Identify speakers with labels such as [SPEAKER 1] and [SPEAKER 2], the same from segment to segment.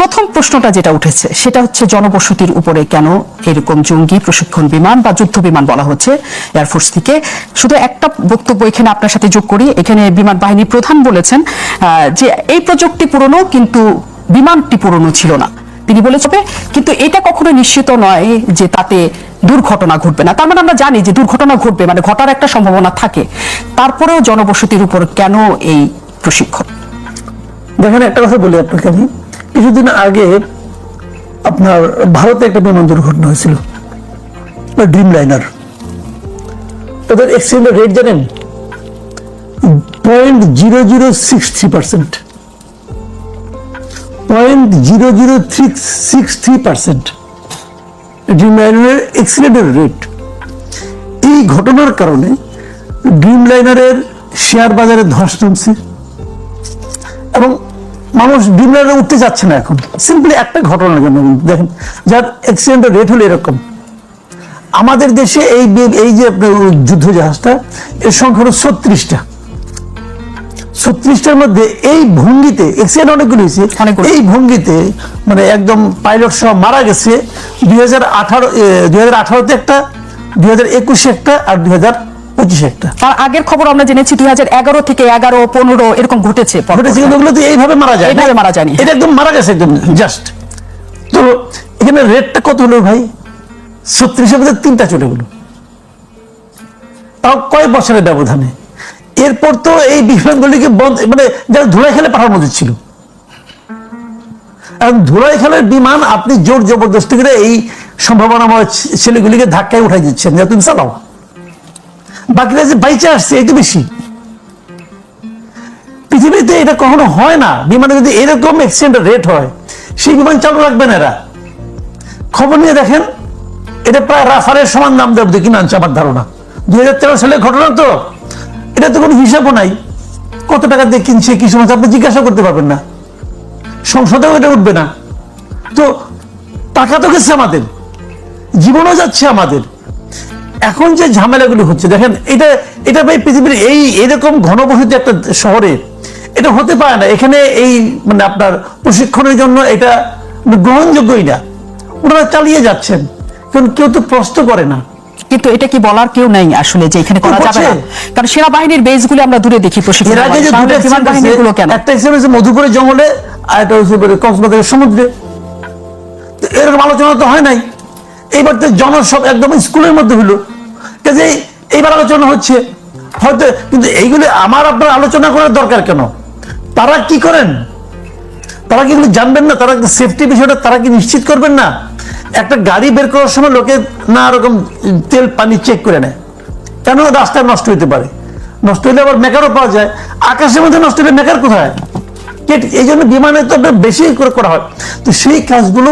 [SPEAKER 1] প্রথম প্রশ্নটা যেটা উঠেছে, সেটা হচ্ছে জনবসতির উপরে কেন এরকম জঙ্গি প্রশিক্ষণ বিমান বা যুদ্ধ বিমান বলা হচ্ছে? এয়ারফোর্স থেকে। শুধু একটা বক্তব্য এখানে আপনার সাথে যোগ করি। এখানে বিমান বাহিনীর প্রধান বলেছেন যে এই প্রযুক্তি পুরনো, কিন্তু বিমানটি পুরনো ছিল না। তিনি বলেছেন কিন্তু এটা কখনো নিশ্চিত নয় যে তাতে দুর্ঘটনা ঘটবে না। তার মানে আমরা জানি যে দুর্ঘটনা ঘটবে মানে ঘটার একটা সম্ভাবনা থাকে। তারপরেও জনবসতির উপর কেন এই প্রশিক্ষণ
[SPEAKER 2] দেখেন একটা কথা বলি আপনাকে আমি। কিছুদিন আগে আপনার ভারতে একটা বিমান দুর্ঘটনা হয়েছিল। ড্রিম লাইনার ওদের এক্সিডেন্টের রেট জানেন? Point zero zero six three percent point zero zero three six three percent dream লাইনারের এক্সিডেন্টের রেট এই ঘটনার কারণে ড্রিম লাইনারের শেয়ার বাজারে ধস নামছে। এবং মানুষ ডিমলারে উঠতে যাচ্ছে না এখন। সিম্পলি একটা ঘটনার জন্য দেখেন যার অ্যাক্সিডেন্টের রেট হলো এরকম। আমাদের দেশে এই এই যে আপনার যুদ্ধ জাহাজটা এর সংখ্যা হলো ছত্রিশটা। ছত্রিশটার মধ্যে এই ভঙ্গিতে অ্যাক্সিডেন্ট অনেকগুলো হয়েছে। এই ভঙ্গিতে মানে একদম পাইলট সহ মারা গেছে। দুই হাজার আঠারো দুই হাজার আঠারোতে একটা দুই হাজার একুশে একটা আর দুই হাজার পঁচিশে একটা।
[SPEAKER 1] তার আগের খবর আমরা জেনেছি দুই হাজার এগারো থেকে এগারো পনেরো এরকম ঘটেছে
[SPEAKER 2] ঘটেছে কিন্তু ওগুলো তো এইভাবে মারা যায়।
[SPEAKER 1] এইভাবে মারা যায়নি।
[SPEAKER 2] এটা একদম মারা গেছে একদম জাস্ট তো এখানে রেটটা কত হলো ভাই? ছত্রিশের মধ্যে তিনটা চলে গেলো। তাও কয় বছরের ব্যবধানে। এরপর তো এই বিমানগুলিকে বন্ধ মানে যারা ধুলাই খেলে পাঠানোর মধ্যে ছিল। ধুলাই খেলার বিমান আপনি জোর জবরদস্তি করে এই সম্ভাবনাময় ছেলেগুলিকে ধাক্কায় উঠাই দিচ্ছেন। যে তুমি চালাও বাকিরা যে বাইচে আসছে তো বেশি। পৃথিবীতে এটা কখনো হয় না। বিমানে যদি এরকম অ্যাক্সিডেন্ট রেট হয়, সেই বিমান চালু রাখবেন এরা। খবর নিয়ে দেখেন, এটা প্রায় রাফারের সমান নাম দেব দেখি আনছে আমার ধারণা। দুই হাজার তেরো সালের ঘটনা তো, এটা তো কোনো হিসাবও নাই। কত টাকা দিয়ে কিনছে, কি সময় আপনি জিজ্ঞাসা করতে পারবেন না। সংসদেও এটা উঠবে না। তো টাকা তো গেছে আমাদের। জীবনও যাচ্ছে আমাদের। এখন যে ঝামেলাগুলো হচ্ছে দেখেন এটা এটা ভাই পৃথিবীর এই এরকম ঘনবসতি একটা শহরে এটা হতে পারে না। এখানে এই মানে আপনার প্রশিক্ষণের জন্য এটা গ্রহণযোগ্যই না। ওনারা চালিয়ে যাচ্ছেন। কারণ কেউ তো প্রশ্ন করে না।
[SPEAKER 1] কিন্তু এটা কি বলার কেউ নেই আসলে যে এখানে করা যাবে না। কারণ সেনাবাহিনীর বেসগুলো আমরা দূরে দেখি প্রশিক্ষণ
[SPEAKER 2] এর আগে যে দুটো
[SPEAKER 1] কেন?
[SPEAKER 2] একটা হয়েছে মধুপুরের জঙ্গলে আর একটা এবারে কক্সবাজারের সমুদ্রে। এরকম আলোচনা তো হয় নাই। এইবার তো জনসব একদম স্কুলের মধ্যে হলো। কাজে এইবার আলোচনা হচ্ছে। হয়তো কিন্তু এইগুলি আমার আপনার আলোচনা করার দরকার কেন? তারা কি করেন? তারা কি জানবেন না? তারা সেফটি বিষয়টা তারা কি নিশ্চিত করবেন না? একটা গাড়ি বের করার সময় লোকে না রকম তেল, পানি চেক করে নেয়। কেন রাস্তায় নষ্ট হইতে পারে? নষ্ট হইলে আবার মেকারও পাওয়া যায়। আকাশের মধ্যে নষ্ট হলে মেকার কোথায়? এই জন্য বিমানে তো বেশি করে করা হয়। তো সেই কাজগুলো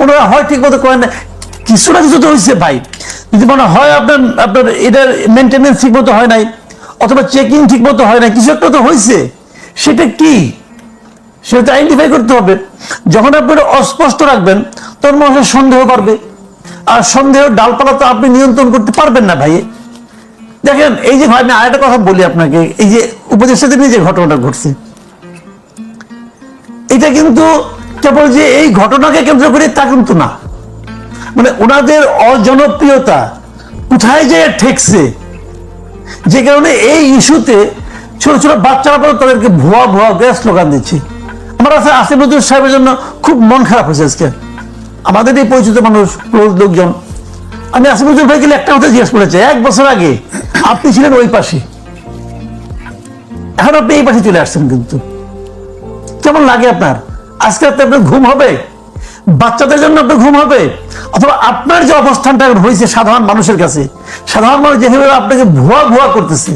[SPEAKER 2] ওনারা হয় ঠিক মতো করেন না। কিছু না কিছু তো হয়েছে ভাই। যদি মনে হয় আপনার আপনার এটার মেনটেনেন্স ঠিক মতো হয় নাই, অথবা চেকিং ঠিক মতো হয় নাই, কিছু একটা তো হয়েছে সেটা কি? সেটা আইডেন্টিফাই করতে হবে। যখন আপনি অস্পষ্ট রাখবেন, তখন মানুষের সন্দেহ বাড়বে আর সন্দেহ ডালপালা তো আপনি নিয়ন্ত্রণ করতে পারবেন না ভাই। দেখেন, এই যে ভাই, আমি আরেকটা কথা বলি আপনাকে, এই যে উপদেষ্টা দিনে যে ঘটনাটা ঘটছে। এটা কিন্তু কেবল যে এই ঘটনাকে কেন্দ্র করে তা কিন্তু না। মানে ওনাদের অজনপ্রিয়তা কোথায় যে ঠেকছে? যে কারণে এই ইস্যুতে ছোট ছোট বাচ্চারা পর্যন্ত তাদেরকে ভুয়া ভুয়া গ্যাস স্লোগান দিচ্ছে। আমার কাছে আসিফ নজরুল সাহেবের জন্য খুব মন খারাপ হয়েছে আজকে। আমাদের এই পরিচিত মানুষ লোকজন। আমি আসিফ নজরুল ভাই গেলে একটা কথা জিজ্ঞেস করেছে, এক বছর আগে আপনি ছিলেন ওই পাশে। এখন আপনি এই পাশে চলে আসছেন কিন্তু। কেমন লাগে আপনার? আজকে আপনার ঘুম হবে? বাচ্চাদের জন্য আপনার ঘুম হবে? অথবা আপনার যে অবস্থানটা হয়েছে সাধারণ মানুষের কাছে, সাধারণ মানুষ যেভাবে আপনাকে ভুয়া ভুয়া করতেছে,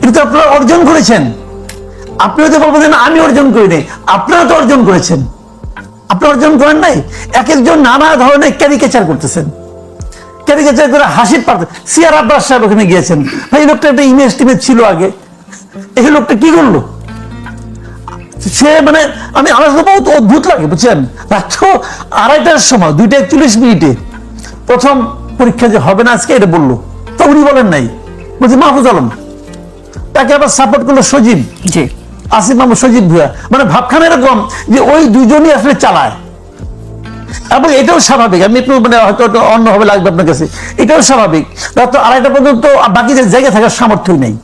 [SPEAKER 2] এটা তো আপনারা অর্জন করেছেন। আপনিও তো বলবেন আমি অর্জন করি নাই আপনারা তো অর্জন করেছেন। আপনি অর্জন করেন নাই? এক একজন নানা ধরনের ক্যারিকেচার করতেছেন। ক্যারিকেচার করে হাসির পারতে সিয়ার আব্বাস সাহেব ওখানে গিয়েছেন। ভাই লোকটা একটা ইমেজ টিমেজ ছিল আগে। এই লোকটা কি করল? সে মানে আমি আমার বহুত অদ্ভুত লাগে বুঝছেন? রাত্র আড়াইটার সময় দুইটা একচল্লিশ মিনিটে। প্রথম পরীক্ষা যে হবে না আজকে এটা বলল। তো উনি বলেন নাই। বলছি মাহফুজ আলম তাকে আবার সাপোর্ট করল সজীব।
[SPEAKER 1] জি।
[SPEAKER 2] আসিফ মাহমুদ সজীব ভুয়া মানে ভাবখানা এরকম যে ওই দুজনই আসলে চালায়। এবং এটাও স্বাভাবিক। আমি একটু মানে হয়তো একটু অন্যভাবে লাগবে আপনার কাছে। এটাও স্বাভাবিক। তারা তো আড়াইটা পর্যন্ত বাকি যে জায়গায় থাকার সামর্থ্যই নেই।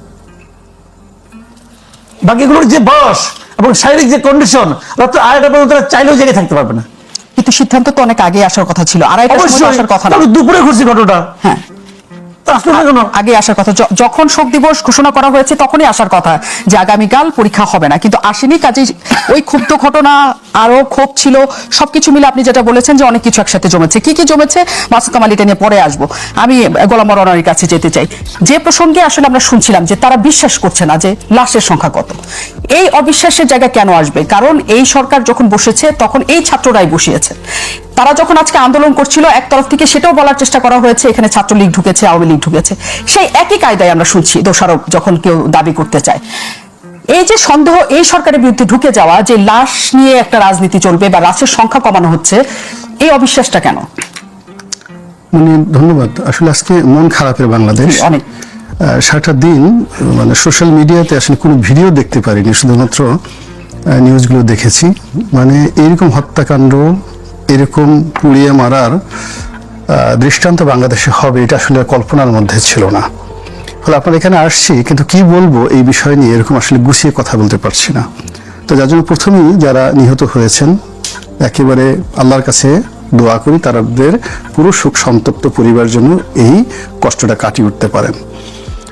[SPEAKER 2] বাকিগুলোর যে বয়স এবং শারীরিক যে কন্ডিশন রাত্রে আড়াইটা পর্যন্ত তারা চাইলেও জেগে থাকতে পারবে না।
[SPEAKER 1] কিন্তু সিদ্ধান্ত তো অনেক আগে আসার কথা ছিল। আর
[SPEAKER 2] একটা
[SPEAKER 1] আসার কথা না।
[SPEAKER 2] দুপুরে ঘুরছি ঘটনাটা।
[SPEAKER 1] হ্যাঁ। আগে আসার কথা। যখন শোক দিবস ঘোষণা করা হয়েছে, তখনই আসার কথা যে আগামীকাল পরীক্ষা হবে না। কিন্তু আসেনি কাজে ওই ক্ষুব্ধ ঘটনা আরও ক্ষোভ ছিল। সবকিছু মিলে আপনি যেটা বলেছেন যে অনেক কিছু একসাথে জমেছে। কি কি জমেছে? মাসুদ কামাল, এটা নিয়ে পরে আসব। আমি গোলাম মরানের কাছে যেতে চাই। যে প্রসঙ্গে আসলে আমরা শুনছিলাম যে তারা বিশ্বাস করছে না যে লাশের সংখ্যা কত। এই অবিশ্বাসের জায়গা কেন আসবে? কারণ এই সরকার যখন বসেছে, তখন এই ছাত্ররাই বসিয়েছে। তারা যখন আজকে আন্দোলন করছিল, এক তরফ থেকে সেটাও বলার চেষ্টা করা হয়েছে। এখানে ছাত্রলীগ ঢুকেছে, আওয়ামী লীগ ঢুকেছে সেই একই কায়দায় আমরা শুনছি দোষারোপ যখন কেউ দাবি করতে চায়। এই যে সন্দেহ এই সরকারের বিরুদ্ধে ঢুকে যাওয়া যে লাশ নিয়ে একটা রাজনীতি চলবে বা লাশের সংখ্যা কমানো হচ্ছে এই অবিশ্বাসটা কেন?
[SPEAKER 3] মানে ধন্যবাদ। আসলে আজকে মন খারাপের বাংলাদেশ।
[SPEAKER 1] অনেক।
[SPEAKER 3] সারাটা দিন মানে সোশ্যাল মিডিয়াতে আসলে কোনো ভিডিও দেখতে পারিনি শুধুমাত্র নিউজগুলো দেখেছি। মানে এরকম হত্যাকাণ্ড এরকম পুড়িয়ে মারার দৃষ্টান্ত বাংলাদেশে হবে, এটা আসলে কল্পনার মধ্যে ছিল না। ফলে আপনার এখানে আসছি, কিন্তু কি বলব এই বিষয় নিয়ে এরকম আসলে গুছিয়ে কথা বলতে পারছি না। তো যার জন্য প্রথমেই যারা নিহত হয়েছেন, একেবারে আল্লাহর কাছে দোয়া করি তাদের পুরো সুখ সন্তপ্ত পরিবার জন্য এই কষ্টটা কাটিয়ে উঠতে পারেন।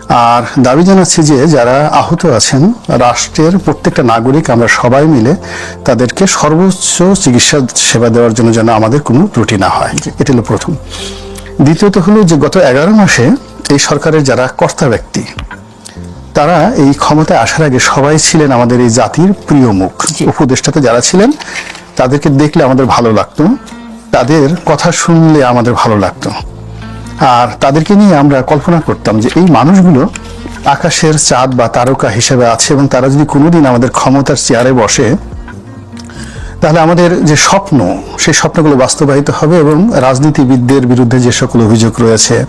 [SPEAKER 3] আর দাবি জানাচ্ছি যে যারা আহত আছেন রাষ্ট্রের প্রত্যেকটা নাগরিক আমরা সবাই মিলে তাদেরকে সর্বোচ্চ চিকিৎসা সেবা দেওয়ার জন্য যেন আমাদের কোনো ত্রুটি না হয়। এটা হলো প্রথম। দ্বিতীয়ত হলো যে গত এগারো মাসে এই সরকারের যারা কর্তা ব্যক্তি তারা এই ক্ষমতায় আসার আগে সবাই ছিলেন আমাদের এই জাতির প্রিয় মুখ। উপদেষ্টাতে যারা ছিলেন তাদেরকে দেখলে আমাদের ভালো লাগতো তাদের কথা শুনলে আমাদের ভালো লাগতো। আর তাদেরকে নিয়ে আমরা কল্পনা করতাম যে এই মানুষগুলো আকাশের চাঁদ বা তারকা হিসেবে আছে এবং তারা যদি কোনোদিন আমাদের ক্ষমতার চেয়ারে বসে, তাহলে আমাদের যে স্বপ্ন, সেই স্বপ্নগুলো বাস্তবায়িত হবে এবং রাজনীতিবিদদের বিরুদ্ধে যে সকল অভিযোগ রয়েছে,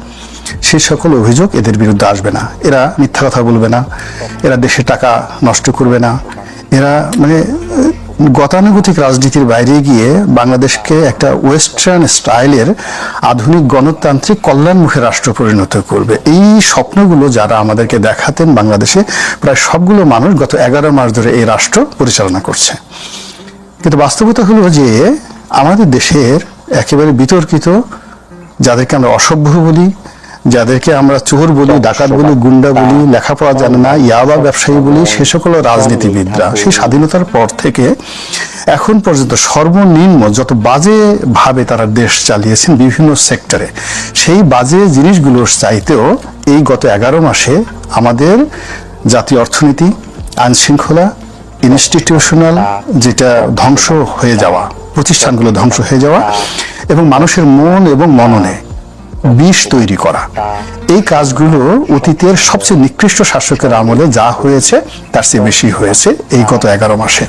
[SPEAKER 3] সেই সকল অভিযোগ এদের বিরুদ্ধে আসবে না। এরা মিথ্যা কথা বলবে না, এরা দেশের টাকা নষ্ট করবে না। এরা মানে গতানুগতিক রাজনীতির বাইরে গিয়ে বাংলাদেশকে একটা ওয়েস্টার্ন স্টাইলের আধুনিক গণতান্ত্রিক কল্যাণমুখী রাষ্ট্র পরিণত করবে। এই স্বপ্নগুলো যারা আমাদেরকে দেখাতেন বাংলাদেশে, প্রায় সবগুলো মানুষ গত এগারো মাস ধরে এই রাষ্ট্র পরিচালনা করছে। কিন্তু বাস্তবতা হলো যে আমাদের দেশের একেবারে বিতর্কিত, যাদেরকে আমরা অসভ্য বলি যাদেরকে আমরা চোর বলি ডাকাত বলি গুন্ডা বলি লেখাপড়া জানে না ইয়াবা ব্যবসায়ী বলি সে সকল রাজনীতিবিদরা। সেই স্বাধীনতার পর থেকে এখন পর্যন্ত সর্বনিম্ন যত বাজে ভাবে তারা দেশ চালিয়েছেন বিভিন্ন সেক্টরে সেই বাজে জিনিসগুলোর চাইতেও এই গত এগারো মাসে আমাদের জাতীয় অর্থনীতি আইন শৃঙ্খলা ইনস্টিটিউশনাল যেটা ধ্বংস হয়ে যাওয়া প্রতিষ্ঠানগুলো ধ্বংস হয়ে যাওয়া এবং মানুষের মন এবং মননে বিষ তৈরি করা। এই কাজগুলো অতীতের সবচেয়ে নিকৃষ্ট শাসকের আমলে যা হয়েছে, তার চেয়ে বেশি হয়েছে এই গত এগারো মাসে।